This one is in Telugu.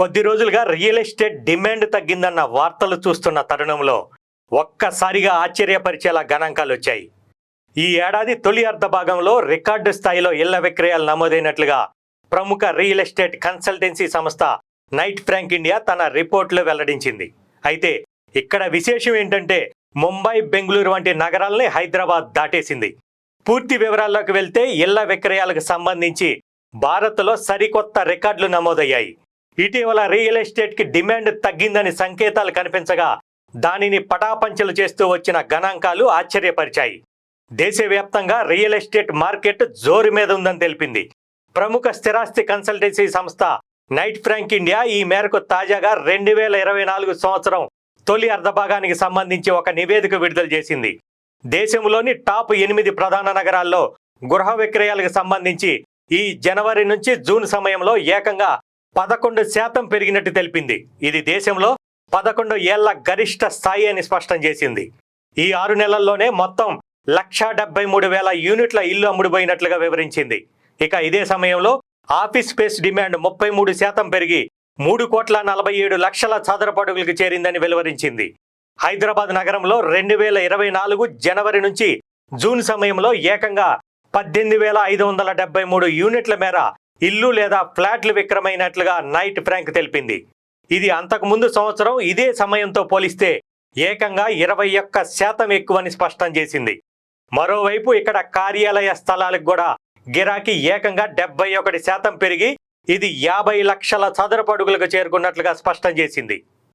కొద్ది రోజులుగా రియల్ ఎస్టేట్ డిమాండ్ తగ్గిందన్న వార్తలు చూస్తున్న తరుణంలో ఒక్కసారిగా ఆశ్చర్యపరిచేలా గణాంకాలు వచ్చాయి ఈ ఏడాది తొలి అర్ధ భాగంలో రికార్డు స్థాయిలో ఇళ్ళ విక్రయాలు నమోదైనట్లుగా ప్రముఖ రియల్ ఎస్టేట్ కన్సల్టెన్సీ సంస్థ నైట్ ఫ్రాంక్ ఇండియా తన రిపోర్ట్లో వెల్లడించింది. అయితే ఇక్కడ విశేషం ఏంటంటే ముంబై బెంగళూరు వంటి నగరాల్ని హైదరాబాద్ దాటేసింది. పూర్తి వివరాల్లోకి వెళ్తే ఇళ్ళ విక్రయాలకు సంబంధించి భారత్లో సరికొత్త రికార్డులు నమోదయ్యాయి. ఇటీవల రియల్ ఎస్టేట్కి డిమాండ్ తగ్గిందని సంకేతాలు కనిపించగా దానిని పటాపంచలు చేస్తూ వచ్చిన గణాంకాలు ఆశ్చర్యపరిచాయి. దేశవ్యాప్తంగా రియల్ ఎస్టేట్ మార్కెట్ జోరు మీద ఉందని తెలిపింది. ప్రముఖ స్థిరాస్తి కన్సల్టెన్సీ సంస్థ నైట్ ఫ్రాంక్ ఇండియా ఈ మేరకు తాజాగా రెండు వేల ఇరవై నాలుగు సంవత్సరం తొలి అర్ధభాగానికి సంబంధించి ఒక నివేదిక విడుదల చేసింది. దేశంలోని టాప్ ఎనిమిది ప్రధాన నగరాల్లో గృహ విక్రయాలకు సంబంధించి ఈ జనవరి నుంచి జూన్ సమయంలో ఏకంగా పదకొండు శాతం పెరిగినట్టు తెలిపింది. ఇది దేశంలో పదకొండు ఏళ్ళ గరిష్ట స్థాయి అని స్పష్టం చేసింది. ఈ ఆరు నెలల్లోనే మొత్తం లక్షా డెబ్బై మూడు వేల యూనిట్ల ఇల్లు అమ్ముడుపోయినట్లుగా వివరించింది. ఇక ఇదే సమయంలో ఆఫీస్ స్పేస్ డిమాండ్ ముప్పై మూడు శాతం పెరిగి మూడు కోట్ల నలభై ఏడు లక్షల చదరపడుగులకు చేరిందని వెలువరించింది. హైదరాబాద్ నగరంలో రెండు వేల ఇరవై నాలుగు జనవరి నుంచి జూన్ సమయంలో ఏకంగా పద్దెనిమిది వేల ఐదు వందల డెబ్బై మూడు యూనిట్ల మేర ఇల్లు లేదా ఫ్లాట్లు విక్రమైనట్లుగా నైట్ ఫ్రాంక్ తెలిపింది. ఇది అంతకుముందు సంవత్సరం ఇదే సమయంతో పోలిస్తే ఏకంగా ఇరవై ఒక్క శాతం ఎక్కువని స్పష్టం చేసింది. మరోవైపు ఇక్కడ కార్యాలయ స్థలాలకు కూడా గిరాకీ ఏకంగా డెబ్బై ఒకటి శాతం పెరిగి ఇది యాభై లక్షల చదరపు అడుగులకు చేరుకున్నట్లుగా స్పష్టం చేసింది.